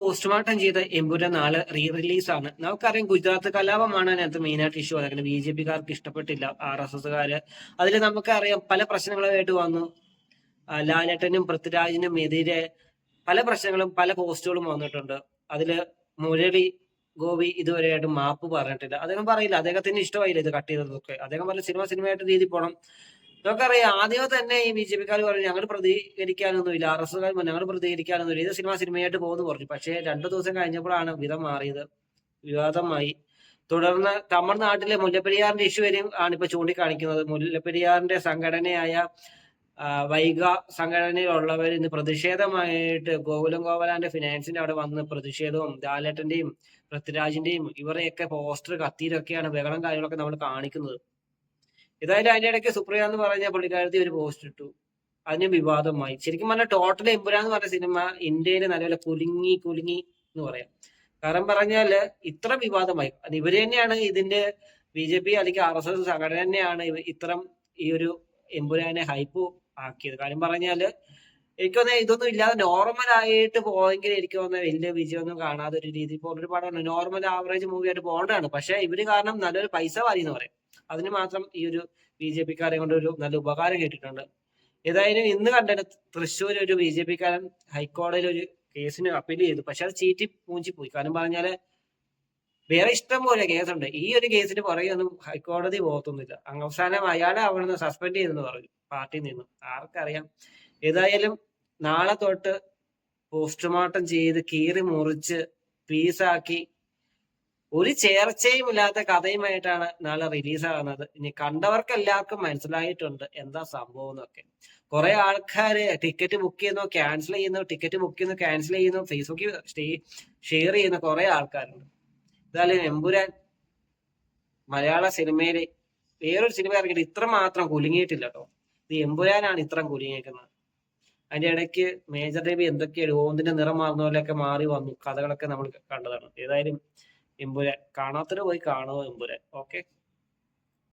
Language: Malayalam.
പോസ്റ്റ്മോർട്ടം ചെയ്ത എമ്പുരാൻ നാളെ റീ റിലീസ് ആണ്. നമുക്കറിയാം ഗുജറാത്ത് കലാപമാണ് അതിനകത്ത് മെയിനായിട്ട് ഇഷ്യൂ അതായത് ബി ജെ പിക്കാർക്ക് ഇഷ്ടപ്പെട്ടില്ല ആർ എസ് എസ്സുകാര്. അതിൽ നമുക്കറിയാം പല പ്രശ്നങ്ങളുമായിട്ട് വന്നു. ലാലേട്ടനും പൃഥ്വിരാജിനും എതിരെ പല പ്രശ്നങ്ങളും പല പോസ്റ്റുകളും വന്നിട്ടുണ്ട്. അതിൽ മുരളി ഗോപി ഇതുവരെയായിട്ട് മാപ്പ് പറഞ്ഞിട്ടില്ല. അദ്ദേഹം പറയില്ല. അദ്ദേഹത്തിന് ഇഷ്ടമായില്ല ഇത് കട്ട് ചെയ്തതൊക്കെ. അദ്ദേഹം പറഞ്ഞ സിനിമ സിനിമയായിട്ട് രീതി പോകണം നമുക്കറിയാം ആദ്യമേ തന്നെ ഈ ബി ജെ പിക്കാർ പറഞ്ഞു ഞങ്ങൾ പ്രതികരിക്കാനൊന്നുമില്ല ആർ എസ് കാർ ഞങ്ങൾ പ്രതികരിക്കാനൊന്നുമില്ല ഇത് സിനിമ സിനിമയായിട്ട് പോകുന്നു പറഞ്ഞു. പക്ഷേ രണ്ടു ദിവസം കഴിഞ്ഞപ്പോഴാണ് വിധം മാറിയത് വിവാദമായി. തുടർന്ന് തമിഴ്നാട്ടിലെ മുല്ലപ്പെരിയാറിന്റെ ഇഷ്യൂ വരെയും ആണ് ഇപ്പൊ ചൂണ്ടിക്കാണിക്കുന്നത്. മുല്ലപ്പെരിയാറിന്റെ സംഘടനയായ വൈഗ സംഘടനയിലുള്ളവർ ഇന്ന് പ്രതിഷേധമായിട്ട് ഗോകുലം ഗോപാലാന്റെ ഫിനാൻസിന്റെ അവിടെ വന്ന് പ്രതിഷേധവും ദാലേട്ടന്റെയും പൃഥ്വിരാജിന്റെയും ഇവരെയൊക്കെ പോസ്റ്റർ കത്തിയിലൊക്കെയാണ് ബഹളം കാര്യങ്ങളൊക്കെ നമ്മൾ കാണിക്കുന്നത്. ഏതായാലും അതിന്റെ ഇടയ്ക്ക് സുപ്രിയ എന്ന് പറഞ്ഞ പുള്ളിക്കാരത്തി ഒരു പോസ്റ്റ് ഇട്ടു. അതിന് വിവാദമായി. ശരിക്കും പറഞ്ഞാൽ ടോട്ടൽ എമ്പുരാൻ എന്ന് പറഞ്ഞ സിനിമ ഇന്ത്യയിൽ നല്ലപോലെ കുലുങ്ങി കുലുങ്ങി എന്ന് പറയാം. കാരണം പറഞ്ഞാൽ ഇത്ര വിവാദമായി. ഇവർ തന്നെയാണ് ഇതിന്റെ ബി ജെ പി അല്ലെങ്കിൽ ആർ എസ് എസ് സംഘടന തന്നെയാണ് ഇത്തരം ഈ ഒരു എമ്പുരാനെ ഹൈപ്പ് ആക്കിയത്. കാര്യം പറഞ്ഞാൽ എനിക്ക് ഇതൊന്നും ഇല്ലാതെ നോർമൽ ആയിട്ട് പോയെങ്കിൽ എനിക്ക് തോന്നുന്നത് വലിയ വിജയമൊന്നും കാണാതെ ഒരു രീതി പോലൊരു ഒരു നോർമൽ ആവറേജ് മൂവി ആയിട്ട് പോകേണ്ടതാണ് പക്ഷെ ഇവർ കാരണം നല്ലൊരു പൈസ വാരി എന്ന് പറയും. അതിന് മാത്രം ഈ ഒരു ബി ജെ പിക്കാരെ കൊണ്ട് ഒരു നല്ല ഉപകാരം കേട്ടിട്ടുണ്ട് ഏതായാലും ഇന്ന് കണ്ടത് തൃശ്ശൂർ ഒരു ബി ജെ പിക്കാരൻ ഹൈക്കോടതിയിൽ ഒരു കേസിന് അപ്പീൽ ചെയ്തു. പക്ഷെ അത് ചീറ്റി പൂഞ്ചി പോയി കാരണം പറഞ്ഞാൽ വേറെ ഇഷ്ടം പോലെ കേസുണ്ട്. ഈ ഒരു കേസിന് പുറകെ ഒന്നും ഹൈക്കോടതി പോകത്തൊന്നുമില്ല. അവസാനം അയാളെ അവിടുന്ന് സസ്പെൻഡ് ചെയ്തെന്ന് പറഞ്ഞു പാർട്ടിയിൽ നിന്നും. ആർക്കറിയാം. ഏതായാലും നാളെ തൊട്ട് പോസ്റ്റ്മോർട്ടം ചെയ്ത് കീറി മുറിച്ച് പീസാക്കി ഒരു ചേർച്ചയും ഇല്ലാത്ത കഥയുമായിട്ടാണ് നാളെ റിലീസ് ആകുന്നത്. ഇനി കണ്ടവർക്ക് എല്ലാവർക്കും മനസ്സിലായിട്ടുണ്ട് എന്താ സംഭവം എന്നൊക്കെ. കുറെ ആൾക്കാര് ടിക്കറ്റ് ബുക്ക് ചെയ്യുന്നു ക്യാൻസൽ ചെയ്യുന്നു ടിക്കറ്റ് ബുക്ക് ചെയ്യുന്നു ക്യാൻസൽ ചെയ്യുന്നു ഫേസ്ബുക്കിൽ ഷെയർ ചെയ്യുന്ന കുറെ ആൾക്കാരുണ്ട്. എന്തായാലും എമ്പുരാൻ മലയാള സിനിമയിൽ വേറൊരു സിനിമ ഇറങ്ങിയിട്ട് ഇത്ര മാത്രം കുലുങ്ങിയിട്ടില്ല കേട്ടോ ഇത് എമ്പുരാനാണ് ഇത്ര കുലുങ്ങിയേക്കുന്നത്. അതിന്റെ ഇടയ്ക്ക് മേജർ രവി എന്തൊക്കെയാണ് ഓന്തിന്റെ നിറം മാറുന്ന പോലെയൊക്കെ മാറി വന്നു. കഥകളൊക്കെ നമ്മൾ കണ്ടതാണ്. ഏതായാലും എമ്പുരാൻ. കാണാത്തവര് പോയി കാണുക എമ്പുരാൻ. ഓക്കെ?